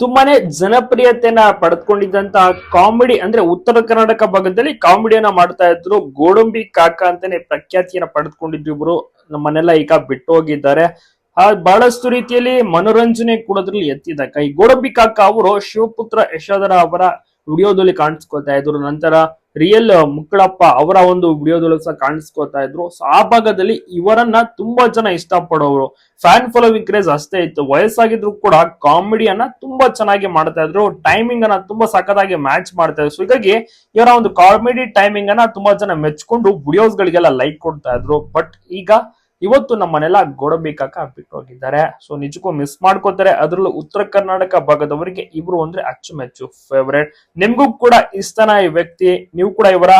ತುಂಬಾನೇ ಜನಪ್ರಿಯತೆಯನ್ನ ಪಡೆದುಕೊಂಡಿದ್ದಂತಹ ಕಾಮಿಡಿ ಅಂದ್ರೆ ಉತ್ತರ ಕರ್ನಾಟಕ ಭಾಗದಲ್ಲಿ ಕಾಮಿಡಿಯನ್ನ ಮಾಡ್ತಾ ಇದ್ರು. ಗೋಡಂಬಿ ಕಾಕ ಅಂತಾನೆ ಪ್ರಖ್ಯಾತಿಯನ್ನ ಪಡೆದುಕೊಂಡಿದ್ರು ಇವರು. ನಮ್ಮನ್ನೆಲ್ಲ ಈಗ ಬಿಟ್ಟು ಹೋಗಿದ್ದಾರೆ. ಬಹಳಷ್ಟು ರೀತಿಯಲ್ಲಿ ಮನೋರಂಜನೆ ಕೊಡೋದ್ರಲ್ಲಿ ಎತ್ತಿದ. ಕೈ ಗೋಡಂಬಿ ಕಾಕ ಅವರು ಶಿವಪುತ್ರ ಯಶೋಧರ ಅವರ ವಿಡಿಯೋದಲ್ಲಿ ಕಾಣಿಸ್ಕೊಳ್ತಾ ಇದ್ರು. ನಂತರ ರಿಯಲ್ ಮುಕ್ಕಳಪ್ಪ ಅವರ ಒಂದು ವಿಡಿಯೋದಲ್ಲೂ ಸಹ ಕಾಣಿಸ್ಕೊತಾ ಇದ್ರು. ಸೊ ಆ ಭಾಗದಲ್ಲಿ ಇವರನ್ನ ತುಂಬಾ ಜನ ಇಷ್ಟಪಡೋರು. ಫ್ಯಾನ್ ಫಾಲೋವಿಂಗ್ ಕ್ರೇಜ್ ಅಷ್ಟೇ ಇತ್ತು. ವಯಸ್ಸಾಗಿದ್ರು ಕೂಡ ಕಾಮಿಡಿಯನ್ನ ತುಂಬಾ ಚೆನ್ನಾಗಿ ಮಾಡ್ತಾ ಇದ್ರು. ಟೈಮಿಂಗ್ ಅನ್ನ ತುಂಬಾ ಸಖತ್ತಾಗಿ ಮ್ಯಾಚ್ ಮಾಡ್ತಾ ಇದ್ರು. ಸೊ ಹೀಗಾಗಿ ಇವರ ಒಂದು ಕಾಮಿಡಿ ಟೈಮಿಂಗ್ ಅನ್ನ ತುಂಬಾ ಜನ ಮೆಚ್ಕೊಂಡು ವಿಡಿಯೋಸ್ ಗಳಿಗೆಲ್ಲ ಲೈಕ್ ಕೊಡ್ತಾ ಇದ್ರು. ಬಟ್ ಈಗ ಇವತ್ತು ನಮ್ಮನೆಲ್ಲ ಗೋಡಂಬಿ ಕಾಕ ಬಿಟ್ಟು ಹೋಗಿದ್ದಾರೆ. ಸೊ ನಿಜಕ್ಕೂ ಮಿಸ್ ಮಾಡ್ಕೋತಾರೆ. ಅದರಲ್ಲೂ ಉತ್ತರ ಕರ್ನಾಟಕ ಭಾಗದವರಿಗೆ ಇಬ್ರು ಅಂದ್ರೆ ಅಚ್ಚುಮೆಚ್ಚು ಫೇವರೇಟ್ ನಿಮ್ಗೂ ಕೂಡ ಇಷ್ಟನ ಈ ವ್ಯಕ್ತಿ. ನೀವು ಕೂಡ ಇವರ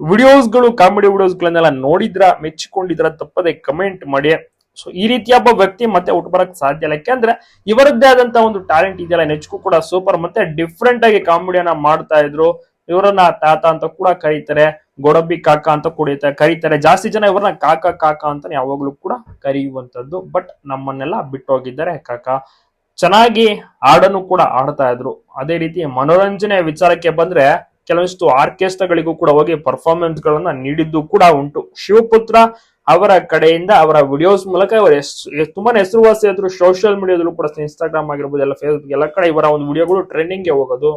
ವಿಡಿಯೋಸ್ಗಳು ಕಾಮಿಡಿ ವಿಡಿಯೋಸ್ಗಳನ್ನೆಲ್ಲ ನೋಡಿದ್ರ, ಮೆಚ್ಚಿಕೊಂಡಿದ್ರ ತಪ್ಪದೆ ಕಮೆಂಟ್ ಮಾಡಿ. ಸೊ ಈ ರೀತಿಯ ಒಬ್ಬ ವ್ಯಕ್ತಿ ಮತ್ತೆ ಹುಟ್ಟು ಬರಕ್ ಸಾಧ್ಯ ಇಲ್ಲ. ಯಾಕೆಂದ್ರೆ ಇವರದ್ದೇ ಆದಂತ ಒಂದು ಟ್ಯಾಲೆಂಟ್ ಇದೆಯಲ್ಲ ನೆಚ್ಚು ಕೂಡ ಸೂಪರ್ ಮತ್ತೆ ಡಿಫ್ರೆಂಟ್ ಆಗಿ ಕಾಮಿಡಿಯನ್ನ ಮಾಡ್ತಾ ಇದ್ರು. ಇವರನ್ನ ತಾತ ಅಂತ ಕೂಡ ಕರೀತಾರೆ. ಗೋಡಂಬಿ ಕಾಕ ಅಂತ ಕುಡಿತಾರೆ ಕರೀತಾರೆ. ಜಾಸ್ತಿ ಜನ ಇವ್ರನ್ನ ಕಾಕ ಕಾಕ ಅಂತ ಯಾವಾಗ್ಲೂ ಕೂಡ ಕರೆಯುವಂತದ್ದು ಬಟ್ ನಮ್ಮನ್ನೆಲ್ಲ ಬಿಟ್ಟು ಹೋಗಿದ್ದಾರೆ ಕಾಕ. ಚೆನ್ನಾಗಿ ಹಾಡನ್ನು ಕೂಡ ಆಡ್ತಾ ಇದ್ರು. ಅದೇ ರೀತಿ ಮನೋರಂಜನೆ ವಿಚಾರಕ್ಕೆ ಬಂದ್ರೆ ಕೆಲವೊಂದಿಷ್ಟು ಆರ್ಕೆಸ್ಟ್ರಾಗಳಿಗೂ ಕೂಡ ಹೋಗಿ ಪರ್ಫಾರ್ಮೆನ್ಸ್ ಗಳನ್ನ ನೀಡಿದ್ದು ಕೂಡ ಉಂಟು. ಶಿವಪುತ್ರ ಅವರ ಕಡೆಯಿಂದ ಅವರ ವಿಡಿಯೋಸ್ ಮೂಲಕ ಅವರು ಎಷ್ಟು ತುಂಬಾನೇ ಹೆಸರುವಾಸಿ ಆದ್ರು ಸೋಷಿಯಲ್ ಮೀಡಿಯಾದಲ್ಲೂ ಕೂಡ ಇನ್ಸ್ಟಾಗ್ರಾಮ್ ಆಗಿರ್ಬೋದು, ಎಲ್ಲ ಫೇಸ್ಬುಕ್ ಎಲ್ಲ ಕಡೆ ಇವರ ಒಂದು ವಿಡಿಯೋಗಳು ಟ್ರೆಂಡಿಂಗ್ಗೆ ಹೋಗೋದು.